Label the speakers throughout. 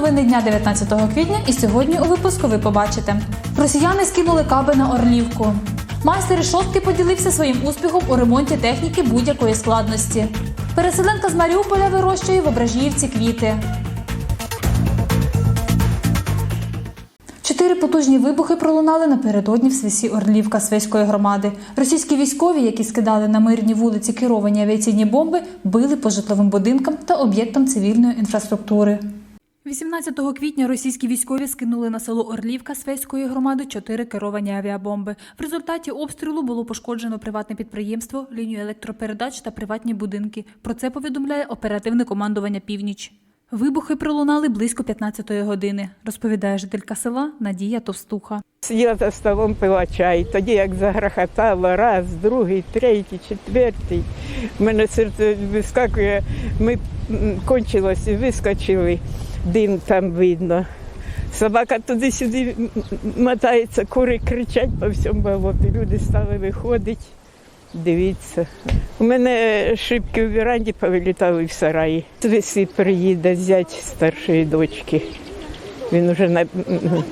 Speaker 1: новини дня 19 квітня, і сьогодні у випуску ви побачите. Росіяни скинули каби на Орлівку. Майстер із шостки поділився своїм успіхом у ремонті техніки будь-якої складності. Переселенка з Маріуполя вирощує в Ображіївці квіти. Чотири потужні вибухи пролунали напередодні в свисі Орлівка Свеської громади. Російські військові, які скидали на мирні вулиці керовані авіаційні бомби, били по житловим будинкам та об'єктам цивільної інфраструктури. 18 квітня російські військові скинули на село Орлівка Свеської громади чотири керовані авіабомби. В результаті обстрілу було пошкоджено приватне підприємство, лінію електропередач та приватні будинки. Про це повідомляє оперативне командування Північ. Вибухи пролунали близько 15-ї години, розповідає жителька села Надія Товстуха.
Speaker 2: Сиділа за столом, пила чай. Тоді як загрохотало, раз, другий, третій, четвертий. У мене серце вискакує, ми кончилось і вискочили, дим там видно. Собака туди-сюди мотається, кури кричать по всьому болоту. Люди стали виходити. Дивіться. У мене шибки в веранді повилітали в сараї. Весі приїде зять старшої дочки. Він вже на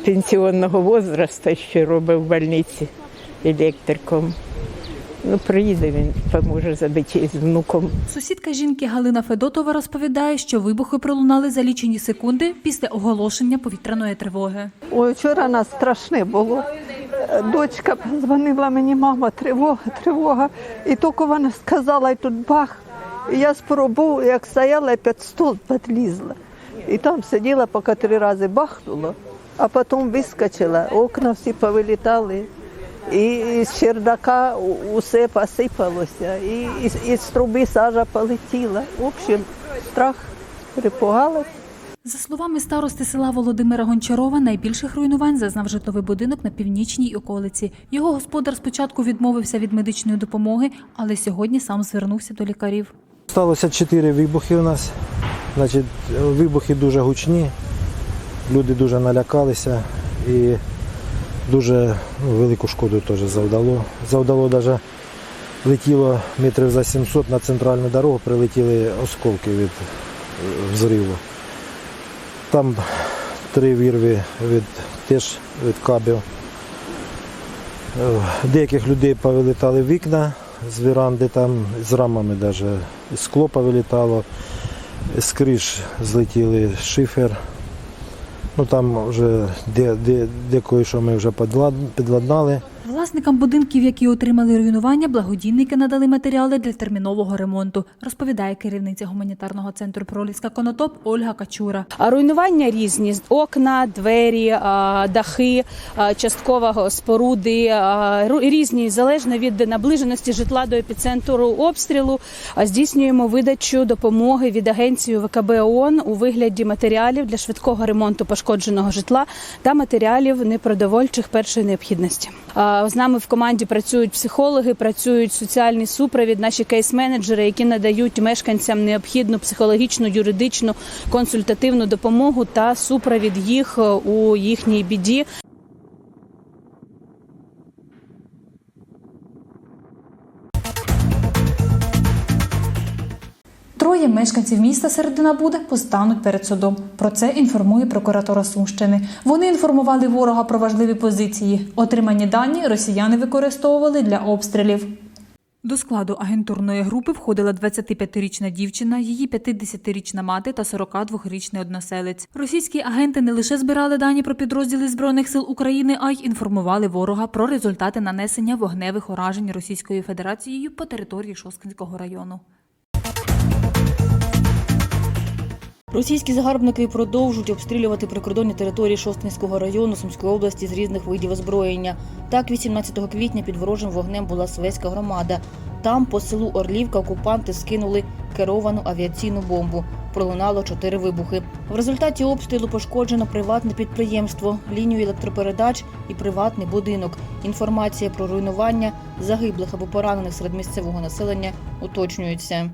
Speaker 2: пенсіонного возрасту ще робить в больниці електриком. Ну, приїде він, поможе забити з внуком.
Speaker 1: Сусідка жінки Галина Федотова розповідає, що вибухи пролунали за лічені секунди після оголошення повітряної тривоги.
Speaker 3: Ой, вчора нас страшне було. Дочка дзвонила мені, мама, тривога, тривога. І тільки вона сказала, і тут бах. І я спробувала, як стояла, і під стол підлізла. І там сиділа, поки три рази бахнуло, а потім вискочила, окна всі повилітали. І з чердака усе посипалося, і, і, і з труби сажа полетіла. В общем, страх перепугалась.
Speaker 1: За словами старости села Володимира Гончарова, найбільших руйнувань зазнав житловий будинок на північній околиці. Його господар спочатку відмовився від медичної допомоги, але сьогодні сам звернувся до лікарів.
Speaker 4: Сталося чотири вибухи у нас. Значить, вибухи дуже гучні, люди дуже налякалися і дуже велику шкоду теж завдало. Завдало навіть летіло метрів за 700 на центральну дорогу, прилетіли осколки від е, взриву. Там три вірви від, теж від кабів. Е, Деяких людей повилітали вікна з веранди, там з рамами навіть скло повилітало, з криш злетіли шифер. Ну там вже де, де, де кое-що ми вже підлад- підладнали.
Speaker 1: Власникам будинків, які отримали руйнування, благодійники надали матеріали для термінового ремонту, розповідає керівниця гуманітарного центру Проліска Конотоп Ольга Качура.
Speaker 5: А Руйнування різні окна, двері, дахи, а, частково споруди різні залежно від наближеності житла до епіцентру обстрілу. Здійснюємо видачу допомоги від агенції ВКБ ООН у вигляді матеріалів для швидкого ремонту пошкодженого житла та матеріалів непродовольчих першої необхідності. З нами в команді працюють психологи, працюють соціальний супровід, наші кейс-менеджери, які надають мешканцям необхідну психологічну, юридичну, консультативну допомогу та супровід їх е, у їхній біді.
Speaker 1: Троє мешканців міста Середина Буде постануть перед судом. Про це інформує прокуратура Сумщини. Вони інформували ворога про важливі позиції. Отримані дані росіяни використовували для обстрілів. До складу агентурної групи входила 25-річна дівчина, її 50-річна мати та 42-річний односелець. Російські агенти не лише збирали дані про підрозділи збройних сил України, а й інформували ворога про результати нанесення вогневих уражень Російською Федерацією по території Шосткинського району.
Speaker 6: Російські загарбники продовжують обстрілювати прикордонні території Шосткинського району Сумської області з різних видів озброєння. Так, 18 квітня під ворожим вогнем була Свеська громада. Там по селу Орлівка окупанти скинули керовану авіаційну бомбу. Пролунало чотири вибухи. В результаті обстрілу пошкоджено приватне підприємство, лінію електропередач і приватний будинок. Інформація про руйнування загиблих або поранених серед місцевого населення уточнюється.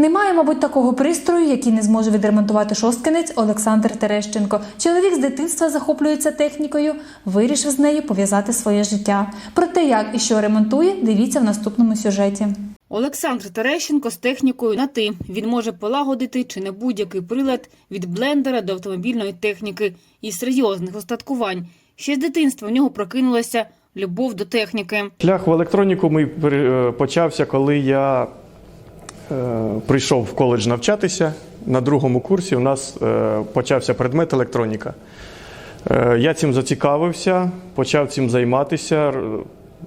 Speaker 1: Немає, мабуть, такого пристрою, який не зможе відремонтувати шосткинець Олександр Терещенко. Чоловік з дитинства захоплюється технікою, вирішив з нею пов'язати своє життя. Про те, як і що ремонтує, дивіться в наступному сюжеті.
Speaker 6: Олександр Терещенко з технікою на ти. Він може полагодити чи не будь-який прилад від блендера до автомобільної техніки і серйозних остаткувань. Ще з дитинства в нього прокинулася любов до техніки.
Speaker 7: Шлях в електроніку мій пере- е, почався, коли я прийшов в коледж навчатися. На другому курсі у нас е, почався предмет електроніка. Е, я цим зацікавився, почав цим займатися.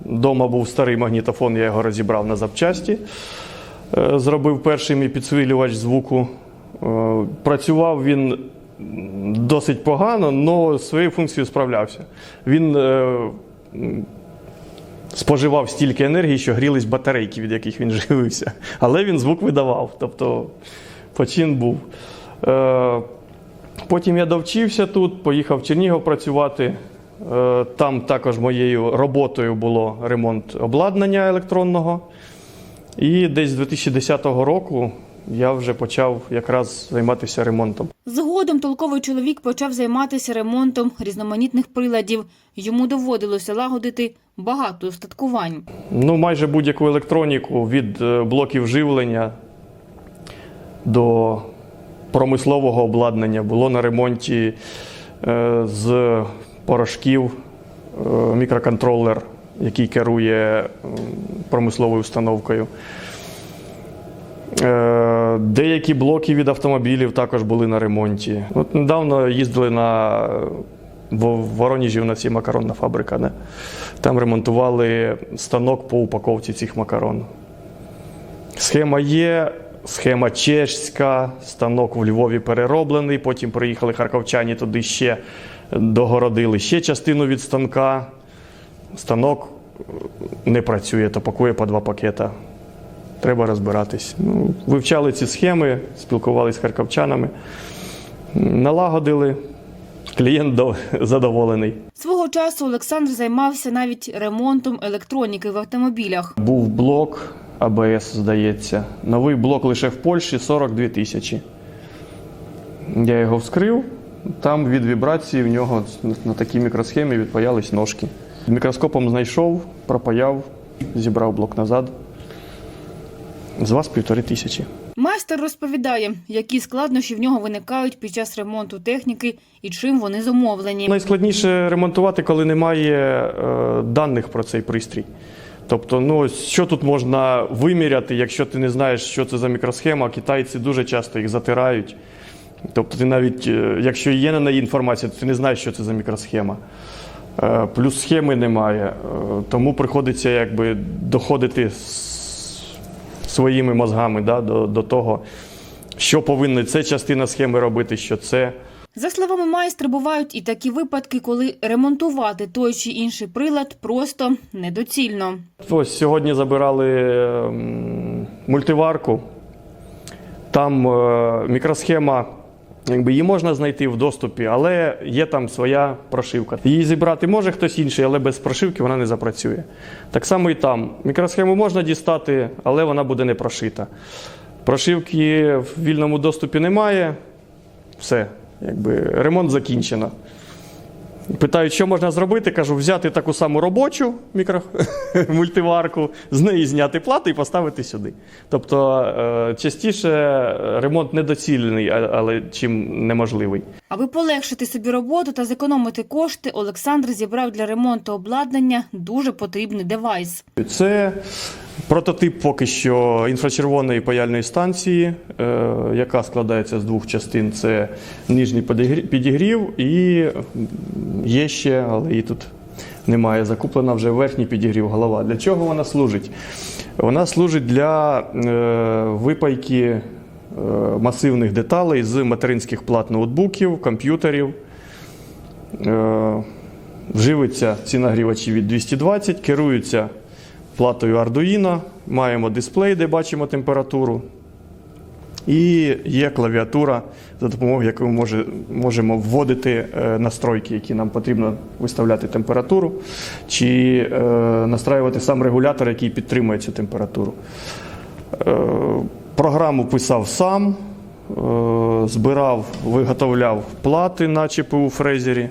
Speaker 7: Дома був старий магнітофон, я його розібрав на запчасті. Е, зробив перший мій підсилювач звуку. Е, працював він досить погано, але своєю функцією справлявся. Він е, споживав стільки енергії, що грілись батарейки, від яких він живився. Але він звук видавав, тобто почин був. Е, Потім я довчився тут, поїхав в Чернігів працювати. Е, Там також моєю роботою було ремонт обладнання електронного. І десь з 2010 року я вже почав якраз займатися ремонтом.
Speaker 6: Згодом толковий чоловік почав займатися ремонтом різноманітних приладів. Йому доводилося лагодити багато устаткувань.
Speaker 7: Ну, майже будь-яку електроніку від е, блоків живлення до промислового обладнання було на ремонті е, з порошків е, мікроконтролер, який керує промисловою установкою. Е, Деякі блоки від автомобілів також були на ремонті. От недавно їздили на в Воронежі у нас є макаронна фабрика. Не? Там ремонтували станок по упаковці цих макарон. Схема є, схема чешська, станок в Львові перероблений. Потім приїхали харківчані туди ще догородили ще частину від станка. Станок е, не працює, то пакує по два пакета. Треба розбиратись. Ну, вивчали ці схеми, спілкувалися з харківчанами, налагодили. Клієнт задоволений.
Speaker 6: Свого часу Олександр займався навіть ремонтом електроніки в автомобілях.
Speaker 7: Був блок АБС, здається. Новий блок лише в Польщі 42 тисячі. Я його вскрив, там від вібрації в нього на такій мікросхемі відпаялись ножки. Мікроскопом знайшов, пропаяв, зібрав блок назад. З вас півтори тисячі.
Speaker 6: Майстер розповідає, які складнощі в нього виникають під час ремонту техніки і чим вони зумовлені.
Speaker 7: Найскладніше ремонтувати, коли немає е, даних про цей пристрій. Тобто, ну що тут можна виміряти, якщо ти не знаєш, що це за мікросхема, китайці дуже часто їх затирають. Тобто, ти навіть, е, якщо є на неї інформація, то ти не знаєш, що це за мікросхема. Е, Плюс схеми немає, е, тому приходиться якби доходити з своїми мозгами да, до, до того, що повинна ця частина схеми робити, що це.
Speaker 6: За словами майстра, бувають і такі випадки, коли ремонтувати той чи інший прилад просто недоцільно.
Speaker 7: Ось сьогодні забирали ем, мультиварку. Там е, мікросхема, якби її можна знайти в доступі, але є там своя прошивка. Її зібрати може хтось інший, але без прошивки вона не запрацює. Так само і там. Мікросхему можна дістати, але вона буде не прошита. Прошивки в вільному доступі немає. Все, якби ремонт закінчено. Питають, що можна зробити. Кажу, взяти таку саму робочу мікро... мультиварку, з неї зняти плату і поставити сюди. Тобто е, частіше ремонт недоцілений, а- але чим неможливий.
Speaker 6: Аби полегшити собі роботу та зекономити кошти, Олександр зібрав для ремонту обладнання дуже потрібний девайс.
Speaker 7: Це прототип поки що інфрачервоної паяльної станції, е, яка складається з двох частин: це нижній підігрів- і є ще, але її тут немає. Закуплена вже верхній підігрів голова. Для чого вона служить? Вона служить для е, випайки е, масивних деталей з материнських плат ноутбуків, комп'ютерів. Вживиться ці нагрівачі від 220, керуються платою Arduino, маємо дисплей, де бачимо температуру. І є клавіатура, за допомогою якої ми може, можемо вводити е, настройки, які нам потрібно виставляти температуру, чи е, настраювати сам регулятор, який підтримує цю температуру. Е, програму писав сам, збирав, виготовляв плати на ЧПУ фрезері.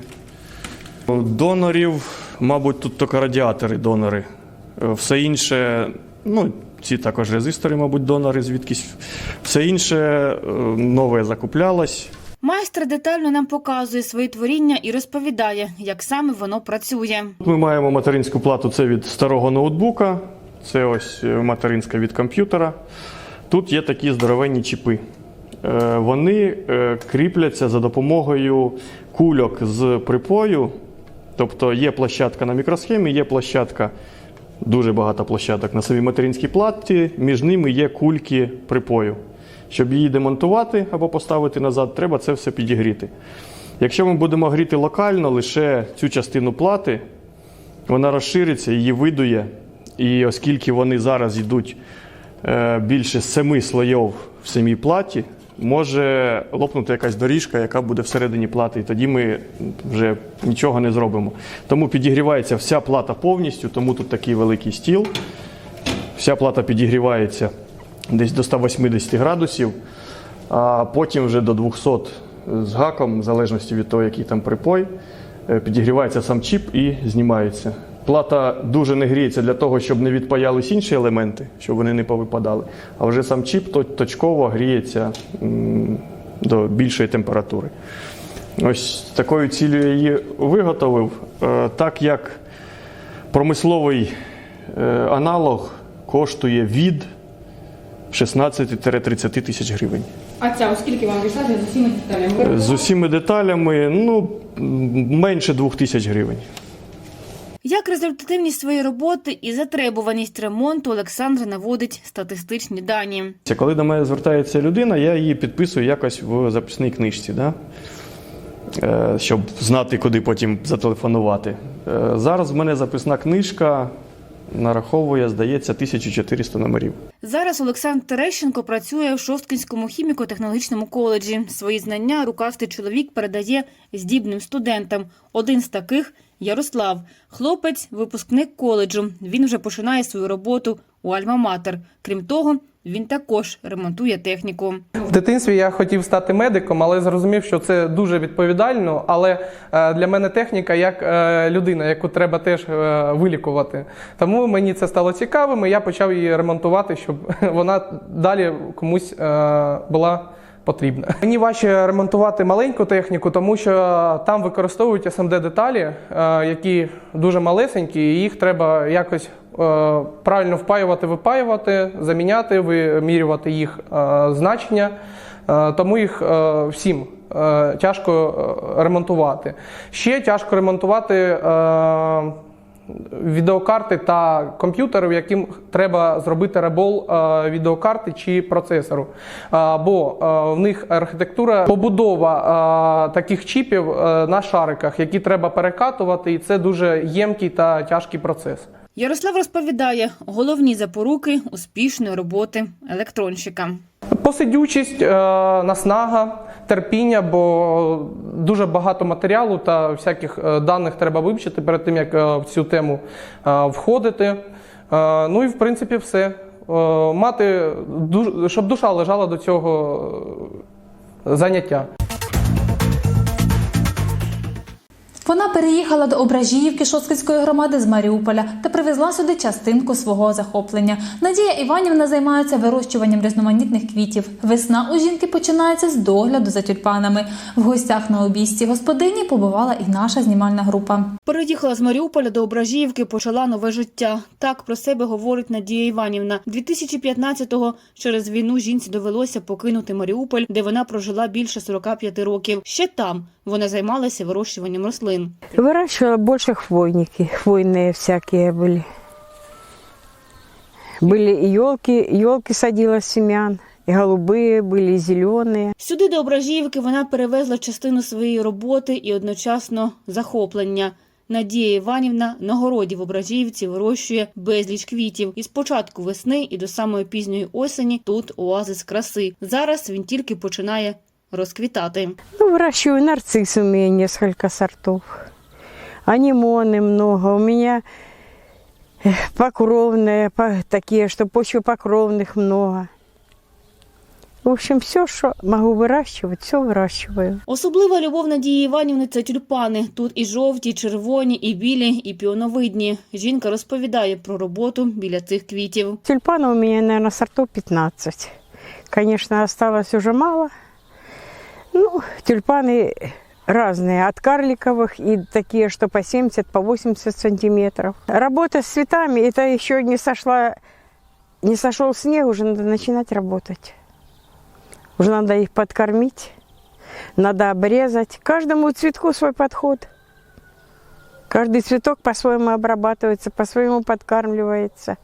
Speaker 7: Донорів, мабуть, тут тільки радіатори донори. Е, Все інше, ну, Ці також резистори, мабуть, донори звідкись. Все інше е, нове закуплялось.
Speaker 6: Майстер детально нам показує свої творіння і розповідає, як саме воно працює.
Speaker 7: Ми маємо материнську плату це від старого ноутбука, це ось е, материнська від комп'ютера. Тут є такі здоровенні чіпи. Вони кріпляться за допомогою кульок з припою. Тобто є площадка на мікросхемі, є площадка, дуже багато площадок на самій материнській платі, між ними є кульки припою. Щоб її демонтувати або поставити назад, треба це все підігріти. Якщо ми будемо гріти локально лише цю частину плати, вона розшириться, її видує. І оскільки вони зараз йдуть е, більше семи слоїв в самій платі, може лопнути якась доріжка, яка буде всередині плати, і тоді ми вже нічого не зробимо. Тому підігрівається вся плата повністю, тому тут такий великий стіл. Вся плата підігрівається десь до 180 градусів, а потім вже до 200 з гаком, в залежності від того, який там припой, е, підігрівається сам чіп і знімається. Плата дуже не гріється для того, щоб не відпаялись інші елементи, щоб вони не повипадали. А вже сам чіп точково гріється до більшої температури. Ось такою цілею я її виготовив. Е, Так як промисловий е, аналог коштує від 16-30 тисяч гривень.
Speaker 8: А ця, оскільки вам вийшла з усіма деталями?
Speaker 7: З усіма деталями ну, менше 2 тисяч гривень.
Speaker 6: Як результативність своєї роботи і затребуваність ремонту Олександр наводить статистичні дані.
Speaker 7: Коли до мене звертається людина, я її підписую якось в записній книжці, да? Е, щоб знати, куди потім зателефонувати. Е, Зараз в мене записна книжка нараховує, здається, 1400 номерів.
Speaker 6: Зараз Олександр Терещенко працює в Шосткінському хіміко-технологічному коледжі. Свої знання рукастий чоловік передає здібним студентам. Один з таких Ярослав. Хлопець, випускник коледжу. Він вже починає свою роботу у Альма-Матер. Крім того, він також ремонтує техніку.
Speaker 9: В дитинстві я хотів стати медиком, але зрозумів, що це дуже відповідально. Але е, для мене техніка як е, людина, яку треба теж е, вилікувати. Тому мені це стало цікавим, і я почав її ремонтувати, щоб вона далі комусь була. Потрібна. Мені важче ремонтувати маленьку техніку, тому що там використовують SMD деталі, які дуже малесенькі, і їх треба якось правильно впаювати, випаювати, заміняти, вимірювати їх е, значення. Е, Тому їх е, всім е, тяжко е, ремонтувати. Ще тяжко ремонтувати. е, Відеокарти та комп'ютери, в яким треба зробити ребол е, відеокарти чи процесору. Е, бо е, в них архітектура, побудова е, таких чіпів е, на шариках, які треба перекатувати, і це дуже ємкий та тяжкий процес.
Speaker 6: Ярослав розповідає головні запоруки успішної роботи електронщика.
Speaker 9: Посидючість, е, наснага, терпіння, бо дуже багато матеріалу та всяких е, даних треба вивчити перед тим, як е, в цю тему входити. Ну і в принципі все. Мати, щоб душа лежала до цього заняття.
Speaker 1: Вона переїхала до Ображіївки Шосткинської громади з Маріуполя та привезла сюди частинку свого захоплення. Надія Іванівна займається вирощуванням різноманітних квітів. Весна у жінки починається з догляду за тюльпанами. В гостях на обійсті господині побувала і наша знімальна група.
Speaker 6: Переїхала з Маріуполя до Ображіївки, почала нове життя. Так про себе говорить Надія Іванівна. 2015-го через війну жінці довелося покинути Маріуполь, де вона прожила більше 45 років. Ще там вона займалася вирощуванням рослин.
Speaker 10: Выращивала больше хвойники, хвойные всякие были. Были и елки, елки садила с семян, и голубые были, и зеленые.
Speaker 6: Сюди до Ображіївки вона перевезла частину своєї роботи і одночасно захоплення. Надія Іванівна на городі в Ображіївці вирощує безліч квітів. І з початку весни і до самої пізньої осені тут оазис краси. Зараз він тільки починає розквітати.
Speaker 10: Ну, выращиваю нарциссы у меня несколько сортов. Анимоны много. У меня э, покровные, по- такие, что почвопокровных много. В общем, все, что могу выращивать, все выращиваю.
Speaker 6: Особлива любов Надії Іванівни це тюльпани. Тут і жовті, і червоні, і білі, і піоновидні. Жінка розповідає про роботу біля цих квітів.
Speaker 10: Тюльпанов у меня, наверное, сортов 15. Конечно, осталось уже мало. Ну, тюльпаны разные, от карликовых и такие, что по 70, по 80 сантиметров. Работа с цветами, это еще не сошла, не сошел снег, уже надо начинать работать. Уже надо их подкормить, надо обрезать. Каждому цветку свой подход. Каждый цветок по-своему обрабатывается, по-своему подкармливается.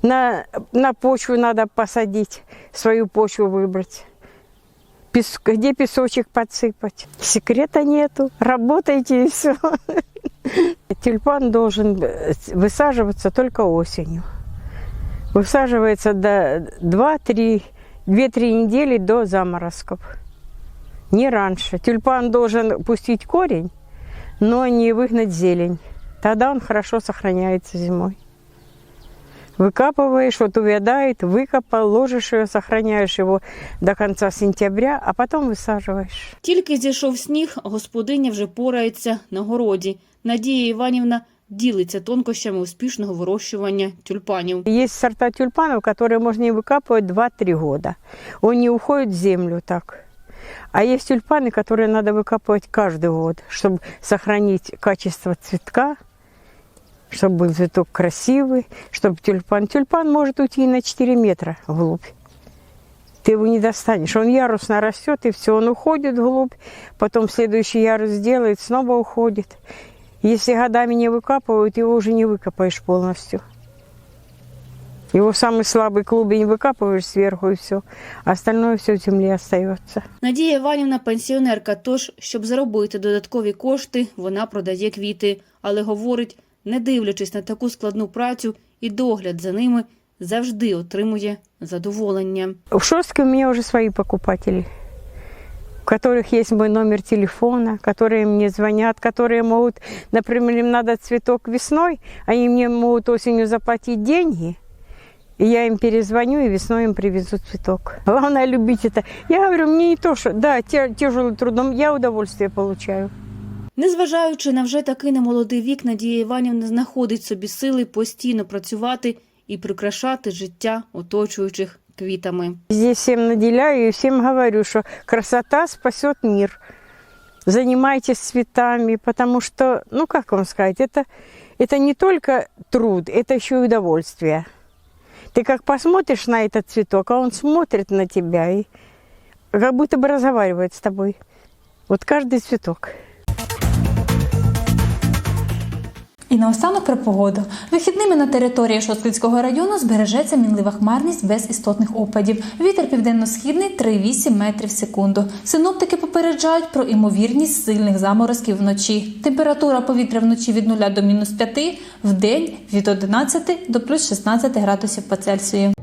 Speaker 10: На, на почву надо посадить, свою почву выбрать. Пес- где песочек подсыпать. Секрета нету. Работайте и все. Тюльпан должен э, высаживаться только осенью. Высаживается до 2-3, 2-3 недели до заморозков. Не раньше. Тюльпан должен пустить корень, но не выгнать зелень. Тогда он хорошо сохраняется зимой. Выкапываешь, вот увядает, выкопал, ложишь ее, сохраняешь его до конца сентября, а потом высаживаешь.
Speaker 6: Тільки зійшов сніг, господиня вже порається на городі. Надія Іванівна ділиться тонкощами успішного вирощування тюльпанів.
Speaker 10: Есть сорта тюльпанов, которые можно не выкапывать 2-3 года. Он не уходит в землю так. А есть тюльпаны, которые надо выкапывать каждый год, чтобы сохранить качество цветка, чтобы был цветок красивый, чтобы тюльпан... Тюльпан может уйти на 4 метра вглубь. Ты его не достанешь. Он ярусно растет, и все, он уходит вглубь, потом следующий ярус делает, снова уходит. Если годами не выкапывают, его уже не выкопаешь полностью. Его самый слабый клубень выкапываешь сверху и все. Остальное все в земле остается.
Speaker 6: Надія Іванівна пенсіонерка, тож, щоб заробити додаткові кошти, вона продає квіти, але говорить, Не дивлячись на таку складну працю і догляд за ними, завжди отримує задоволення.
Speaker 10: В Шостке у меня уже свои покупатели, у которых есть мой номер телефона, которые мне звонят, которые могут, например, им надо цветок весной, они мне могут осенью заплатить деньги, и я им перезвоню, и весной им привезут цветок. Главное любить это. Я говорю, мне не то, что, да, тяжелый трудом, я удовольствие получаю.
Speaker 6: Незважаючи на вже такий немолодий вік, Надія Іванівна знаходить собі сили постійно працювати і прикрашати життя оточуючих квітами.
Speaker 10: Здесь всем наделяю и всем говорю, что красота спасет мир. Занимайтесь цветами, потому что, ну как вам сказать, это, это не только труд, это еще и удовольствие. Ты как посмотришь на этот цветок, а он смотрит на тебя и как будто бы разговаривает с тобой. Вот каждый цветок.
Speaker 1: І наостанок про погоду. Вихідними на території Шосткинського району збережеться мінлива хмарність без істотних опадів. Вітер південно-східний 3,8 метрів в секунду. Синоптики попереджають про імовірність сильних заморозків вночі. Температура повітря вночі від 0 до мінус 5, в день від 11 до плюс 16 градусів по Цельсію.